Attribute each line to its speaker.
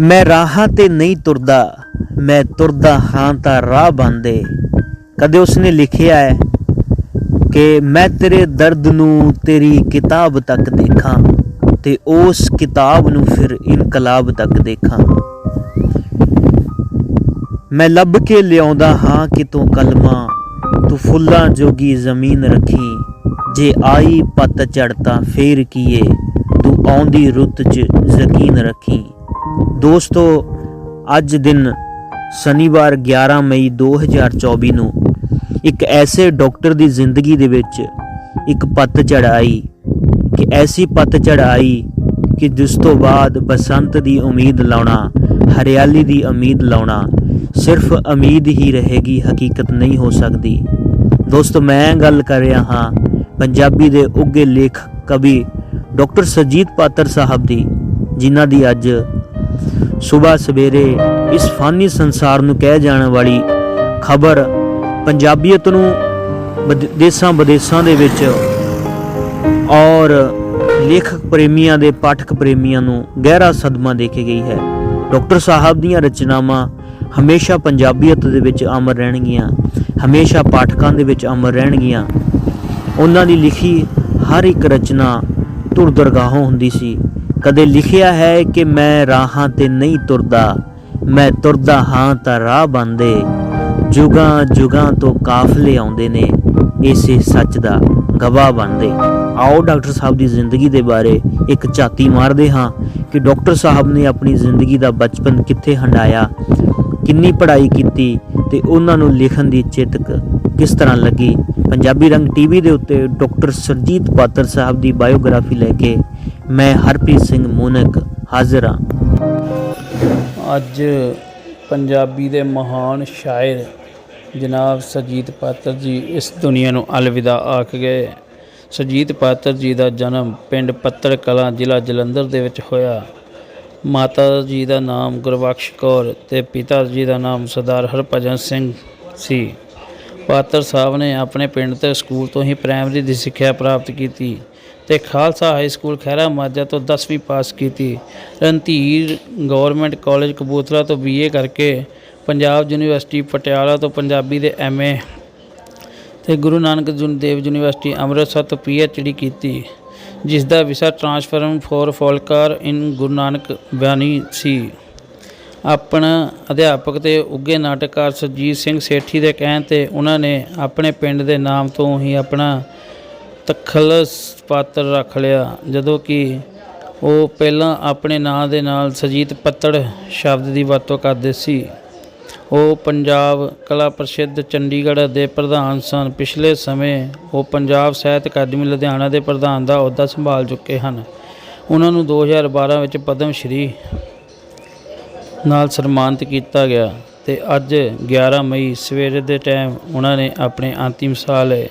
Speaker 1: ਮੈਂ ਰਾਹਾਂ ਤੇ ਨਹੀਂ ਤੁਰਦਾ, ਮੈਂ ਤੁਰਦਾ ਹਾਂ ਤਾਂ ਰਾਹ ਬੰਦੇ ਕਦੇ ਉਸਨੇ ਲਿਖਿਆ ਹੈ ਕਿ ਮੈਂ ਤੇਰੇ ਦਰਦ ਨੂੰ ਤੇਰੀ ਕਿਤਾਬ ਤੱਕ ਦੇਖਾਂ ਤੇ ਉਸ ਕਿਤਾਬ ਨੂੰ ਫਿਰ ਇਨਕਲਾਬ ਤੱਕ ਦੇਖਾਂ। ਮੈਂ ਲੱਭ ਕੇ ਲਿਆਉਂਦਾ ਹਾਂ ਕਿ ਤੂੰ ਕਲਮਾ, ਤੂੰ ਫੁੱਲਾਂ ਜੋਗੀ ਜ਼ਮੀਨ ਰੱਖੀ। ਜੇ ਆਈ ਪੱਤ ਚੜਤਾ ਫੇਰ ਕੀਏ, ਤੂੰ ਆਉਂਦੀ ਰੁੱਤ 'ਚ ਯਕੀਨ ਰੱਖੀ। ਦੋਸਤੋ, ਅੱਜ ਦਿਨ ਸ਼ਨੀਵਾਰ 11 ਮਈ 2024 ਨੂੰ ਇੱਕ ਐਸੇ ਡਾਕਟਰ ਦੀ ਜ਼ਿੰਦਗੀ ਦੇ ਵਿੱਚ ਇੱਕ ਪੱਤਝੜ ਆਈ ਕਿ ਐਸੀ ਪੱਤਝੜ ਆਈ ਕਿ ਜਿਸ ਤੋਂ ਬਾਅਦ ਬਸੰਤ ਦੀ ਉਮੀਦ ਲਾਉਣਾ, ਹਰਿਆਲੀ ਦੀ ਉਮੀਦ ਲਾਉਣਾ ਸਿਰਫ ਉਮੀਦ ਹੀ ਰਹੇਗੀ, ਹਕੀਕਤ ਨਹੀਂ ਹੋ ਸਕਦੀ। ਦੋਸਤੋ, ਮੈਂ ਗੱਲ ਕਰ ਰਿਹਾ ਹਾਂ ਪੰਜਾਬੀ ਦੇ ਉੱਗੇ ਲੇਖ ਕਵੀ ਡਾਕਟਰ ਸਰਜੀਤ ਪਾਤਰ ਸਾਹਿਬ ਦੀ, ਜਿਨ੍ਹਾਂ ਦੀ ਅੱਜ ਸਵੇਰ ਸਵੇਰੇ ਇਸ ਫਾਨੀ ਸੰਸਾਰ ਨੂੰ ਕਹਿ ਜਾਣ ਵਾਲੀ ਖਬਰ ਪੰਜਾਬੀਅਤ ਨੂੰ ਦੇਸਾਂ ਵਿਦੇਸਾਂ ਦੇ ਵਿੱਚ ਔਰ ਲੇਖਕ ਪ੍ਰੇਮੀਆਂ ਦੇ ਪਾਠਕ ਪ੍ਰੇਮੀਆਂ ਨੂੰ ਗਹਿਰਾ ਸਦਮਾ ਦੇ ਕੇ ਗਈ ਹੈ। ਡਾਕਟਰ ਸਾਹਿਬ ਦੀਆਂ ਰਚਨਾਵਾਂ ਹਮੇਸ਼ਾ ਪੰਜਾਬੀਅਤ ਦੇ ਵਿੱਚ ਅਮਰ ਰਹਿਣਗੀਆਂ, ਹਮੇਸ਼ਾ ਪਾਠਕਾਂ ਦੇ ਵਿੱਚ ਅਮਰ ਰਹਿਣਗੀਆਂ। ਉਹਨਾਂ ਦੀ ਲਿਖੀ ਹਰ ਇੱਕ ਰਚਨਾ ਧੁਰ ਦਰਗਾਹੋਂ ਹੁੰਦੀ ਸੀ। ਕਦੇ ਲਿਖਿਆ ਹੈ ਕਿ ਮੈਂ ਰਾਹਾਂ ਤੇ ਨਹੀਂ ਤੁਰਦਾ, ਮੈਂ ਤੁਰਦਾ ਹਾਂ ਤਾਂ ਰਾਹ ਬੰਦੇ ਜੁਗਾਂ ਜੁਗਾਂ ਤੋਂ ਕਾਫਲੇ ਆਉਂਦੇ ਨੇ, ਇਸੇ ਸੱਚ ਦਾ ਗਵਾਹ ਬਣਦੇ। ਆਓ ਡਾਕਟਰ ਸਾਹਿਬ ਦੀ ਜ਼ਿੰਦਗੀ ਦੇ ਬਾਰੇ ਇੱਕ ਝਾਤੀ ਮਾਰਦੇ ਹਾਂ ਕਿ ਡਾਕਟਰ ਸਾਹਿਬ ਨੇ ਆਪਣੀ ਜ਼ਿੰਦਗੀ ਦਾ ਬਚਪਨ ਕਿੱਥੇ ਹੰਡਾਇਆ, ਕਿੰਨੀ ਪੜ੍ਹਾਈ ਕੀਤੀ ਤੇ ਉਹਨਾਂ ਨੂੰ ਲਿਖਣ ਦੀ ਚੇਤਕ ਕਿਸ ਤਰ੍ਹਾਂ ਲੱਗੀ। ਪੰਜਾਬੀ ਰੰਗ ਟੀਵੀ ਦੇ ਉੱਤੇ ਡਾਕਟਰ ਸਰਜੀਤ ਪਾਤਰ ਸਾਹਿਬ ਦੀ ਬਾਇਓਗ੍ਰਾਫੀ ਲੈ ਕੇ ਮੈਂ ਹਰਪ੍ਰੀਤ ਸਿੰਘ ਮੂਨਕ ਹਾਜ਼ਰ ਹਾਂ।
Speaker 2: ਅੱਜ ਪੰਜਾਬੀ ਦੇ ਮਹਾਨ ਸ਼ਾਇਰ ਜਨਾਬ ਸਜੀਤ ਪਾਤਰ ਜੀ ਇਸ ਦੁਨੀਆ ਨੂੰ ਅਲਵਿਦਾ ਆਖ ਗਏ। ਸਜੀਤ ਪਾਤਰ ਜੀ ਦਾ ਜਨਮ ਪਿੰਡ ਪੱਤਰ ਕਲਾਂ ਜ਼ਿਲ੍ਹਾ ਜਲੰਧਰ ਦੇ ਵਿੱਚ ਹੋਇਆ। ਮਾਤਾ ਜੀ ਦਾ ਨਾਮ ਗੁਰਬਖਸ਼ ਕੌਰ ਤੇ ਪਿਤਾ ਜੀ ਦਾ ਨਾਮ ਸਰਦਾਰ ਹਰਭਜਨ ਸਿੰਘ ਸੀ। ਪਾਤਰ ਸਾਹਿਬ ਨੇ ਆਪਣੇ ਪਿੰਡ ਤੇ ਸਕੂਲ ਤੋਂ ਹੀ ਪ੍ਰਾਇਮਰੀ ਦੀ ਸਿੱਖਿਆ ਪ੍ਰਾਪਤ ਕੀਤੀ ਤੇ ਖਾਲਸਾ ਹਾਈ ਸਕੂਲ ਖਹਿਰਾ ਮਾਜਰਾ ਤੋਂ 10ਵੀਂ ਪਾਸ ਕੀਤੀ। ਰਣਧੀਰ ਗਵਰਨਮੈਂਟ ਕਾਲਜ ਕਪੂਰਥਲਾ ਤੋਂ ਬੀਏ ਕਰਕੇ ਪੰਜਾਬ ਯੂਨੀਵਰਸਿਟੀ ਪਟਿਆਲਾ ਤੋਂ ਪੰਜਾਬੀ ਦੇ ਐਮਏ ਤੇ ਗੁਰੂ ਨਾਨਕ ਜੁਨ, ਦੇਵ ਯੂਨੀਵਰਸਿਟੀ ਅੰਮ੍ਰਿਤਸਰ ਤੋਂ ਪੀਐਚਡੀ ਕੀਤੀ ਜਿਸ ਦਾ ਵਿਸ਼ਾ ਟ੍ਰਾਂਸਫਰਮ ਫੋਰ ਫੋਲਕਾਰ ਇਨ ਗੁਰੂ ਨਾਨਕ ਬਿਆਨੀ ਸੀ। ਆਪਣਾ ਅਧਿਆਪਕ ਤੇ ਉੱਗੇ ਨਾਟਕਕਾਰ ਸੁਰਜੀਤ ਸਿੰਘ ਸੇਠੀ ਦੇ ਕਹਿਣ ਤੇ ਉਹਨਾਂ ਨੇ ਆਪਣੇ ਪਿੰਡ ਦੇ ਨਾਮ ਤੋਂ ਹੀ ਆਪਣਾ ਤਖਲਸ ਪਾਤਰ ਰੱਖ ਲਿਆ, ਜਦੋਂ ਕਿ ਉਹ ਪਹਿਲਾਂ ਆਪਣੇ ਨਾਂ ਦੇ ਨਾਲ ਸਜੀਤ ਪੱਤੜ ਸ਼ਬਦ ਦੀ ਵਰਤੋਂ ਕਰਦੇ ਸੀ। ਉਹ ਪੰਜਾਬ ਕਲਾ ਪ੍ਰਸਿੱਧ ਚੰਡੀਗੜ੍ਹ ਦੇ ਪ੍ਰਧਾਨ ਸਨ। ਪਿਛਲੇ ਸਮੇਂ ਉਹ ਪੰਜਾਬ ਸਾਹਿਤ ਅਕਾਦਮੀ ਲੁਧਿਆਣਾ ਦੇ ਪ੍ਰਧਾਨ ਦਾ ਅਹੁਦਾ ਸੰਭਾਲ ਚੁੱਕੇ ਹਨ। ਉਹਨਾਂ ਨੂੰ 2012 ਵਿੱਚ ਪਦਮ ਸ਼੍ਰੀ ਨਾਲ ਸਨਮਾਨਿਤ ਕੀਤਾ ਗਿਆ ਤੇ ਅੱਜ 11 ਮਈ ਸਵੇਰੇ ਦੇ ਟਾਈਮ ਉਹਨਾਂ ਨੇ ਆਪਣੇ ਅੰਤਿਮ ਸਾਹ ਲਏ